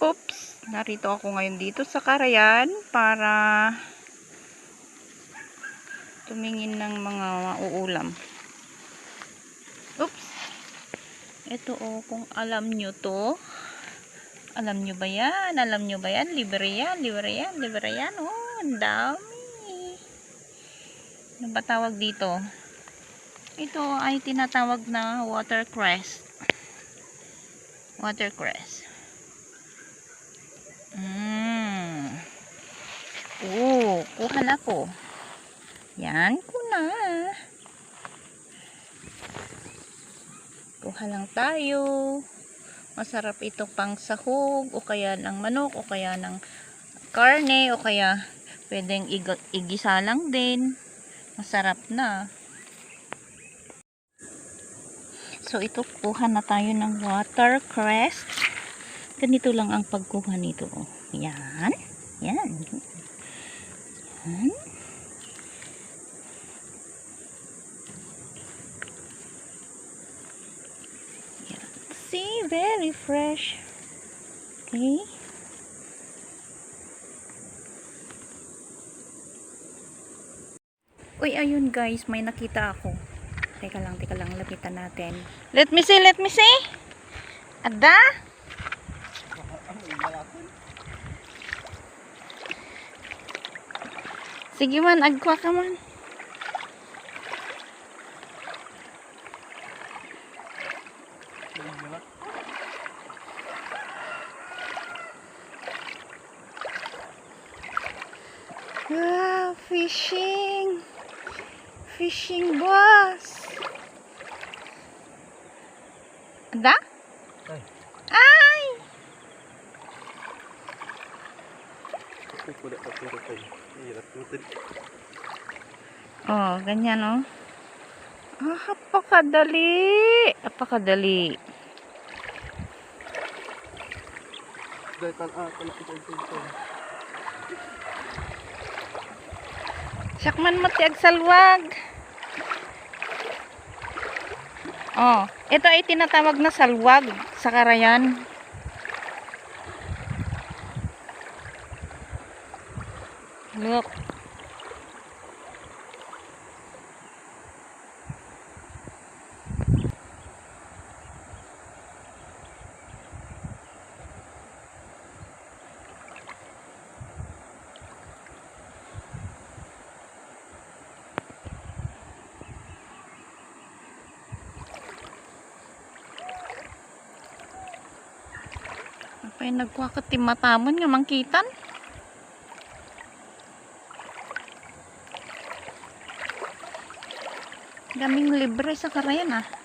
Oops! Narito ako ngayon dito sa Karayan para tumingin ng mga uulam. Oops! Ito oh, kung alam nyo to. Alam nyo ba yan? Alam nyo ba yan? Libre yan, libre yan, libre yan. Oh, ang dami. Ano ba tawag dito? Ito ay tinatawag na watercress. Watercress. Mm. Oh, kuha na ko. Yan ko na. Kuha lang tayo. Masarap ito pang sahog o kaya ng manok o kaya ng karne o kaya pwedeng ig- igisa lang din. Masarap na. So ito kuha na tayo ng watercress. Ganito lang ang pagkuha nito. oh. Yan. Yan. Yan. See, very fresh. Okay. Uy, ayun guys, may nakita ako. Teka lang, teka lang, lapitan natin. Let me see, let me see. Ada? Sige man, agkwa ka man. Wow, fishing. Fishing boss. Ada? Ay. Ay! Ito ko na paturo kayo. Hirap natin. Oh, ganyan oh. Ah, apakadali. Apakadali. Dahil ah, tal ito ito. Sakman mati ag salwag. Oh, ito ay tinatawag na salwag sa karayan. Look. Apay nagkuha ka timatamon nga mangkitan. Daming libre sa karayan ah.